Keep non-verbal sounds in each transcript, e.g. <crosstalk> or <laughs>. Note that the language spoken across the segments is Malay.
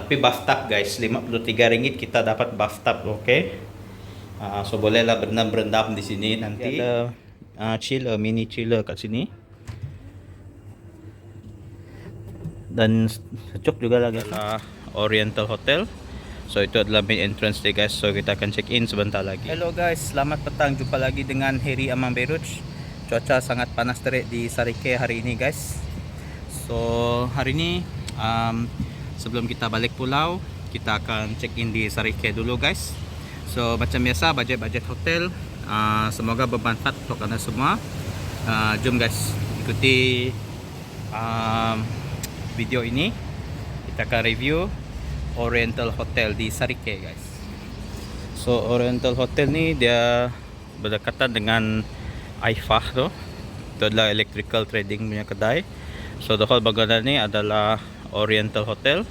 Tapi bathtub guys, 53 ringgit kita dapat bathtub, okay? Ah, so bolehlah berendam-berendam di sini nanti. Ada ah, chiller, mini chiller kat sini. Dan secuk juga lagi uh, Oriental Hotel. So itu adalah main entrance dia guys. So kita akan check in sebentar lagi. Hello guys, selamat petang. Jumpa lagi dengan Heri Amang Beirut. Cuaca sangat panas terik di Sarike hari ini guys. So hari ini um, sebelum kita balik pulau, kita akan check in di Sarike dulu guys. So macam biasa budget-budget hotel. Uh, semoga bermanfaat untuk anda semua. Uh, jom guys, ikuti um, video ini. Kita akan review Oriental Hotel di Sarike guys. So Oriental Hotel ni dia berdekatan dengan Aifah tu. Itu adalah electrical trading punya kedai. So the whole bangunan ni adalah Oriental Hotel.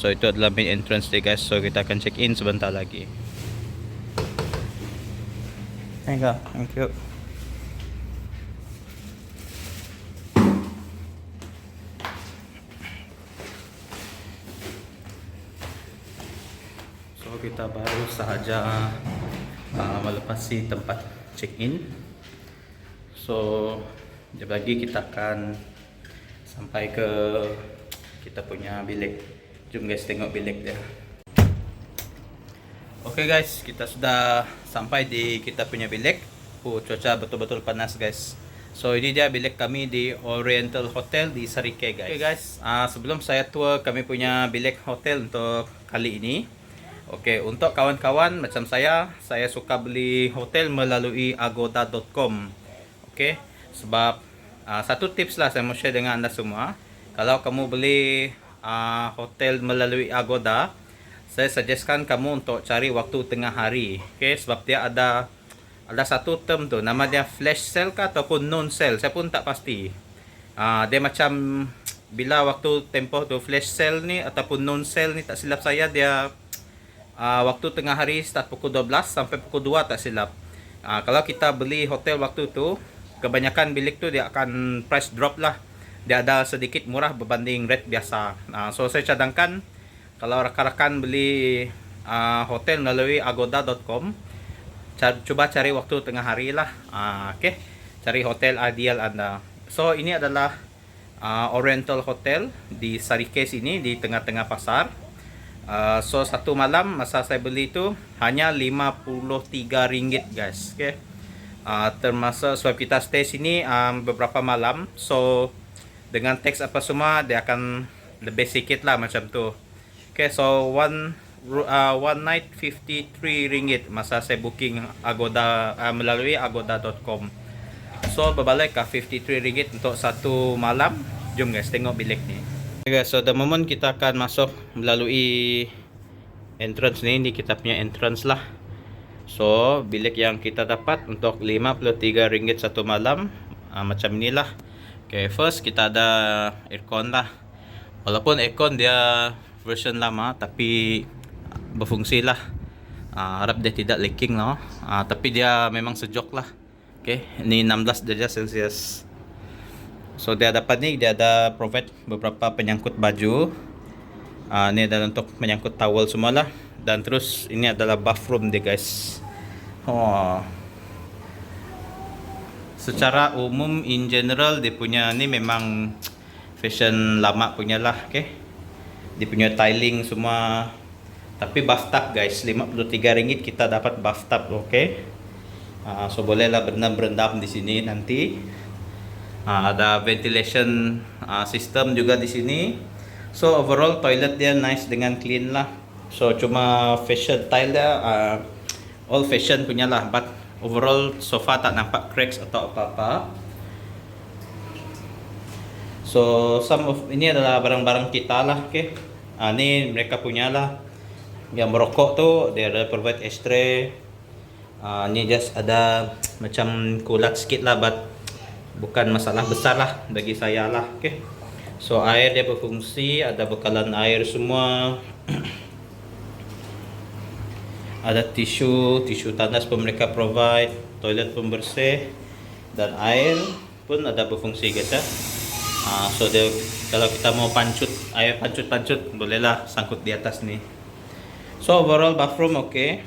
So itu adalah main entrance dia guys. So kita akan check in sebentar lagi. Thank you. Thank you. So kita baru sahaja uh, melepasi tempat check in. So jap lagi kita akan sampai ke kita punya bilik. Jom guys tengok bilik dia. Okay guys, kita sudah sampai di kita punya bilik. Oh, cuaca betul-betul panas guys. So ini dia bilik kami di Oriental Hotel di Sarike guys. Okay guys, uh, sebelum saya tour kami punya bilik hotel untuk kali ini. Okay, untuk kawan-kawan macam saya, saya suka beli hotel melalui agoda.com. Okay, sebab uh, satu tips lah saya mau share dengan anda semua. Kalau kamu beli uh, hotel melalui Agoda, saya suggestkan kamu untuk cari waktu tengah hari. Okay, sebab dia ada ada satu term tu nama dia flash sale ke ataupun non sale. Saya pun tak pasti. Ah, dia macam bila waktu tempoh tu flash sale ni ataupun non sale ni tak silap saya dia ah, waktu tengah hari start pukul 12 sampai pukul 2 tak silap. Ah, kalau kita beli hotel waktu tu kebanyakan bilik tu dia akan price drop lah. Dia ada sedikit murah berbanding rate biasa. Ah, so saya cadangkan kalau rakan-rakan beli uh, hotel melalui agoda.com cuba cari waktu tengah hari lah. Uh, okay. Cari hotel ideal anda. So ini adalah uh, Oriental Hotel di Sarike sini di tengah-tengah pasar. Uh, so satu malam masa saya beli tu hanya 53 ringgit guys. Okay. Uh, termasuk sebab kita stay sini um, beberapa malam. So dengan teks apa semua dia akan lebih sikit lah macam tu Okay, so one uh, one night 53 ringgit masa saya booking Agoda uh, melalui agoda.com. So berbalik ke 53 ringgit untuk satu malam. Jom guys tengok bilik ni. Okay so the moment kita akan masuk melalui entrance ni, ni kita punya entrance lah. So bilik yang kita dapat untuk 53 ringgit satu malam uh, macam inilah. Okay, first kita ada aircon lah. Walaupun aircon dia version lama tapi berfungsi lah uh, harap dia tidak leaking no? uh, tapi dia memang sejuk lah okay. ini 16 darjah celsius so dia dapat ni dia ada provide beberapa penyangkut baju uh, ni adalah untuk menyangkut towel semua lah dan terus ini adalah bathroom dia guys oh. Secara umum in general dia punya ni memang fashion lama punya lah okay? Dia punya tiling semua. Tapi bathtub guys 53 ringgit kita dapat bathtub okay? Uh, so bolehlah berendam-berendam di sini nanti. Uh, ada ventilation uh, system juga di sini. So overall toilet dia nice dengan clean lah. So cuma fashion tile dia uh, all fashion punya lah but overall sofa tak nampak cracks atau apa-apa So some of ini adalah barang-barang kita lah, okay. Ah ni mereka punya lah. Yang merokok tu dia ada provide ashtray. Ah ni just ada macam kulat sikit lah but bukan masalah besar lah bagi saya lah, okay. So air dia berfungsi, ada bekalan air semua. <clears throat> ada tisu, tisu tandas pun mereka provide, toilet pun bersih dan air pun ada berfungsi guys ya. Uh, so dia kalau kita mau pancut ay pancut-pancut boleh lah sangkut di atas ni. So overall bathroom okay.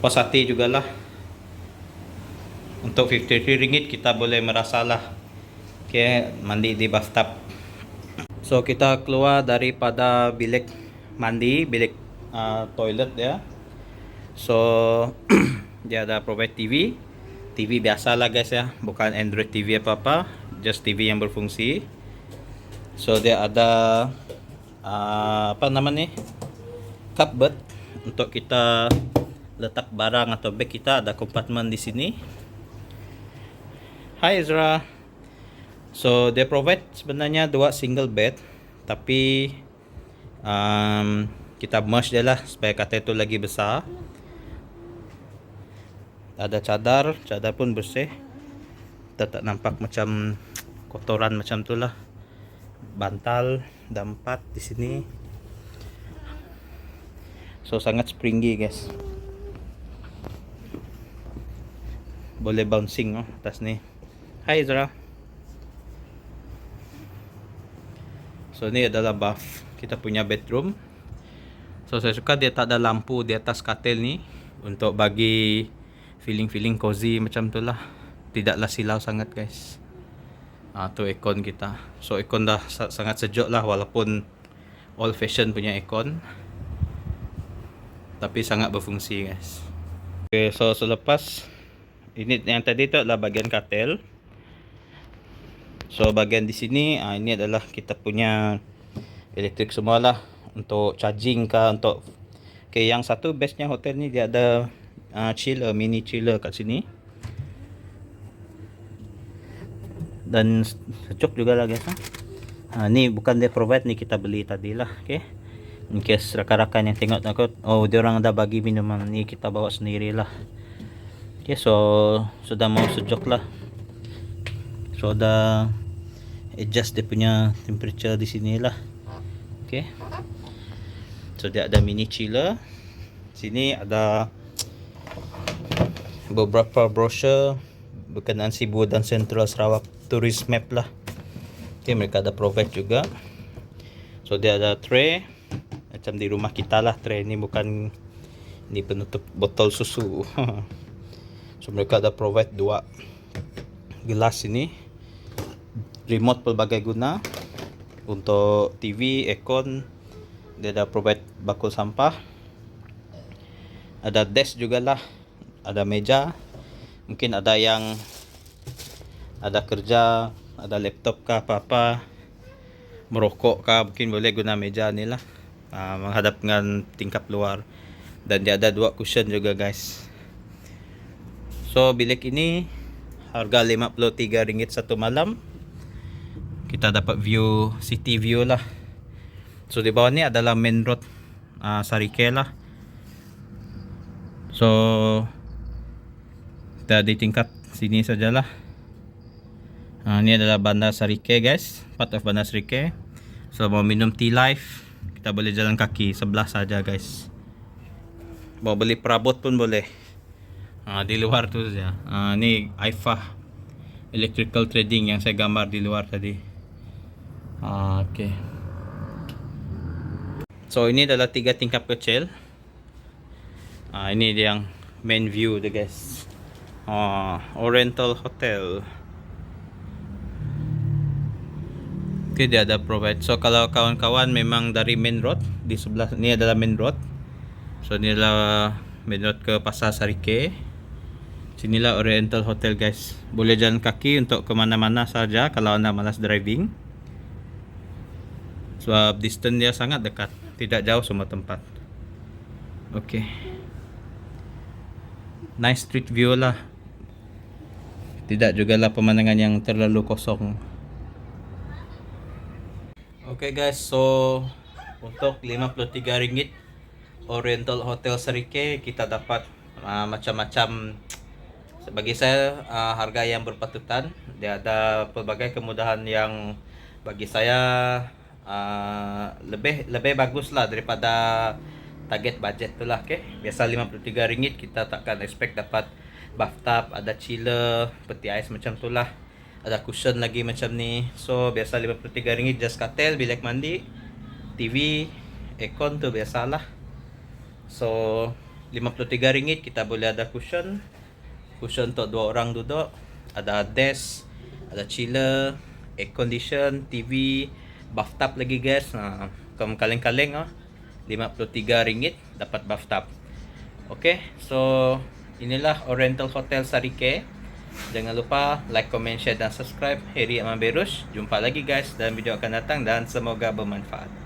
Puas hati jugalah. Untuk 53 ringgit kita boleh merasalah. Okay, mandi di bathtub. So kita keluar daripada bilik mandi, bilik uh, toilet ya. So <clears throat> dia ada provide TV. TV biasa lah guys ya, bukan Android TV apa-apa, just TV yang berfungsi. So dia ada uh, apa nama ni? Cupboard untuk kita letak barang atau bag kita ada kompartmen di sini. Hi Ezra. So they provide sebenarnya dua single bed tapi um, kita merge dia lah supaya kata itu lagi besar. Ada cadar, cadar pun bersih. Kita tak nampak macam kotoran macam tu lah. Bantal empat di sini. So sangat springy guys. Boleh bouncing oh, atas ni. Hi Zara. So ni adalah bath. Kita punya bedroom. So saya suka dia tak ada lampu di atas katil ni untuk bagi feeling-feeling cozy macam tu lah. Tidaklah silau sangat guys. Uh, tu aircon kita. So aircon dah sangat sejuk lah walaupun old fashion punya aircon. Tapi sangat berfungsi guys. Okay, so selepas ini yang tadi tu adalah bagian katil. So bagian di sini uh, ini adalah kita punya elektrik semua lah. Untuk charging ke untuk okay, yang satu bestnya hotel ni dia ada uh, chiller mini chiller kat sini dan sejuk juga lah guys ha? ni bukan dia provide ni kita beli tadi lah okay? in case rakan-rakan yang tengok takut oh dia orang dah bagi minuman ni kita bawa sendiri lah okay, so sudah mau sejuk lah so dah adjust dia punya temperature di sini lah okay. so dia ada mini chiller sini ada beberapa brochure berkenaan Cebu dan Central Sarawak tourist map lah. Okay, mereka ada provide juga. So dia ada tray macam di rumah kita lah. Tray ni bukan ni penutup botol susu. <laughs> So mereka ada provide dua gelas ini. Remote pelbagai guna untuk TV, aircon. Dia ada provide bakul sampah. Ada desk juga lah ada meja mungkin ada yang ada kerja ada laptop kah apa-apa merokok kah mungkin boleh guna meja ni lah. Uh, menghadap dengan tingkap luar. Dan dia ada dua cushion juga guys. So bilik ini harga RM53 satu malam. Kita dapat view city view lah. So di bawah ni adalah main road uh, Sarike lah. So kita di tingkat sini sajalah. Uh, ini adalah Bandar Sarike guys. Part of Bandar Sarike. So mau minum tea life Kita boleh jalan kaki Sebelah saja guys. Mau beli perabot pun boleh. Uh, Di luar tu saja. Uh, Ini IFA Electrical Trading yang saya gambar di luar tadi. Uh, Okay So ini adalah tiga tingkap kecil. Uh, Ini dia yang main view tu guys uh, Oriental Hotel Okay, dia ada provide. So kalau kawan-kawan memang dari main road, di sebelah ni adalah main road. So ni adalah main road ke Pasar Sarike. Sinilah Oriental Hotel guys. Boleh jalan kaki untuk ke mana-mana saja kalau anda malas driving. Sebab distance dia sangat dekat. Tidak jauh semua tempat. Okay. Nice street view lah. Tidak juga lah pemandangan yang terlalu kosong. Okay guys, so untuk 53 ringgit Oriental Hotel Serike kita dapat uh, macam-macam bagi saya uh, harga yang berpatutan. Dia ada pelbagai kemudahan yang bagi saya uh, lebih lebih bagus lah daripada target budget tu lah. Okay? Biasa 53 ringgit kita takkan expect dapat bathtub, ada chiller, peti ais macam tu lah Ada cushion lagi macam ni. So biasa 53 ringgit just katil, bilik mandi, TV, aircon tu biasalah. So 53 ringgit kita boleh ada cushion. Cushion untuk dua orang duduk. Ada desk, ada chiller, air condition, TV, bathtub lagi guys. Ha, kamu kaleng-kaleng ah. 53 ringgit dapat bathtub. Okay, so inilah Oriental Hotel Sarike. Jangan lupa like, comment, share dan subscribe. Heri Aman Berus. Jumpa lagi guys dalam video akan datang dan semoga bermanfaat.